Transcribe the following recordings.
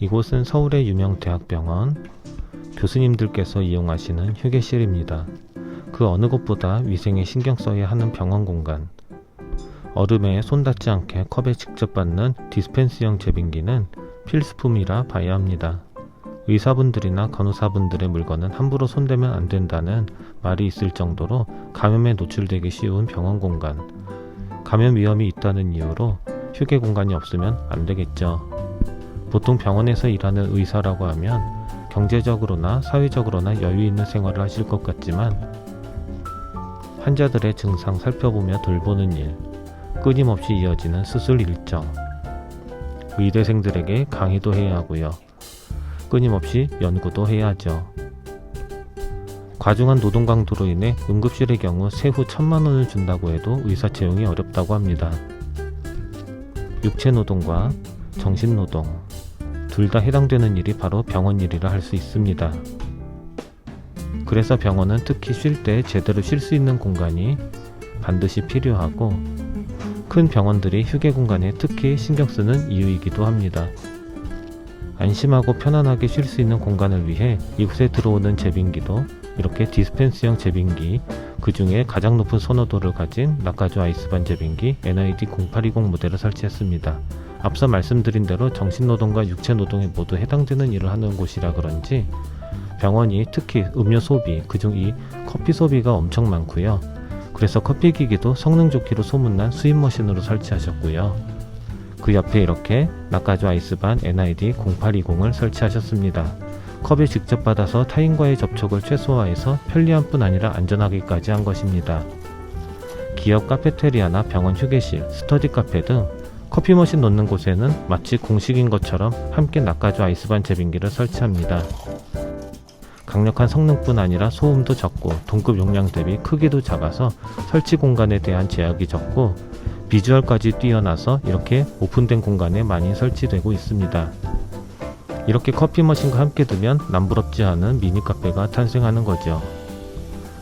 이곳은 서울의 유명 대학병원 교수님들께서 이용하시는 휴게실입니다. 그 어느 곳보다 위생에 신경 써야 하는 병원 공간. 얼음에 손 닿지 않게 컵에 직접 받는 디스펜스형 제빙기는 필수품이라 봐야 합니다. 의사분들이나 간호사분들의 물건은 함부로 손대면 안 된다는 말이 있을 정도로 감염에 노출되기 쉬운 병원 공간. 감염 위험이 있다는 이유로 휴게 공간이 없으면 안 되겠죠. 보통 병원에서 일하는 의사라고 하면 경제적으로나 사회적으로나 여유 있는 생활을 하실 것 같지만 환자들의 증상 살펴보며 돌보는 일, 끊임없이 이어지는 수술 일정, 의대생들에게 강의도 해야 하고요. 끊임없이 연구도 해야 하죠. 과중한 노동 강도로 인해 응급실의 경우 세후 천만 원을 준다고 해도 의사 채용이 어렵다고 합니다. 육체 노동과 정신 노동 둘 다 해당되는 일이 바로 병원 일이라 할 수 있습니다. 그래서 병원은 특히 쉴 때 제대로 쉴 수 있는 공간이 반드시 필요하고 큰 병원들이 휴게 공간에 특히 신경 쓰는 이유이기도 합니다. 안심하고 편안하게 쉴 수 있는 공간을 위해 이곳에 들어오는 제빙기도 이렇게 디스펜스형 제빙기 그 중에 가장 높은 선호도를 가진 라카조 아이스반 제빙기 NID 0820 모델을 설치했습니다. 앞서 말씀드린 대로 정신노동과 육체노동에 모두 해당되는 일을 하는 곳이라 그런지 병원이 특히 음료 소비, 그중 이 커피 소비가 엄청 많고요. 그래서 커피 기기도 성능 좋기로 소문난 수입 머신으로 설치하셨고요. 그 옆에 이렇게 나카조 아이스반 NID 0820을 설치하셨습니다. 컵에 직접 받아서 타인과의 접촉을 최소화해서 편리함 뿐 아니라 안전하기까지 한 것입니다. 기업 카페테리아나 병원 휴게실, 스터디 카페 등 커피 머신 놓는 곳에는 마치 공식인 것처럼 함께 낚아줘 아이스반 제빙기를 설치합니다. 강력한 성능뿐 아니라 소음도 적고 동급 용량 대비 크기도 작아서 설치 공간에 대한 제약이 적고 비주얼까지 뛰어나서 이렇게 오픈된 공간에 많이 설치되고 있습니다. 이렇게 커피 머신과 함께 두면 남부럽지 않은 미니 카페가 탄생하는 거죠.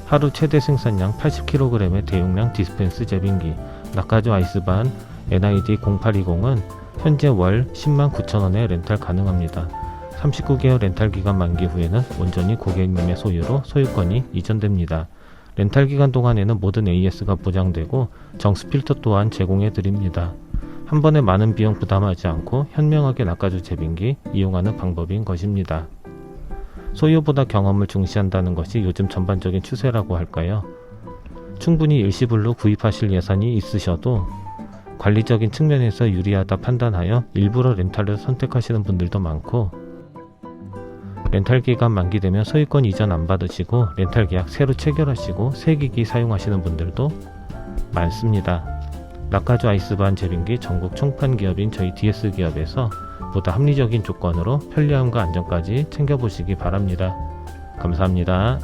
하루 최대 생산량 80kg의 대용량 디스펜스 제빙기 나카조 아이스반 NID 0820은 현재 월 10만 9천원에 렌탈 가능합니다. 39개월 렌탈 기간 만기 후에는 온전히 고객님의 소유로 소유권이 이전됩니다. 렌탈 기간 동안에는 모든 AS가 보장되고 정수 필터 또한 제공해 드립니다. 한 번에 많은 비용 부담하지 않고 현명하게 낚아줄 제빙기 이용하는 방법인 것입니다. 소유보다 경험을 중시한다는 것이 요즘 전반적인 추세라고 할까요? 충분히 일시불로 구입하실 예산이 있으셔도 관리적인 측면에서 유리하다 판단하여 일부러 렌탈을 선택하시는 분들도 많고 렌탈 기간 만기되면 소유권 이전 안 받으시고 렌탈 계약 새로 체결하시고 새 기기 사용하시는 분들도 많습니다. 라카조 아이스반 제빙기 전국 총판 기업인 저희 DS 기업에서 보다 합리적인 조건으로 편리함과 안전까지 챙겨보시기 바랍니다. 감사합니다.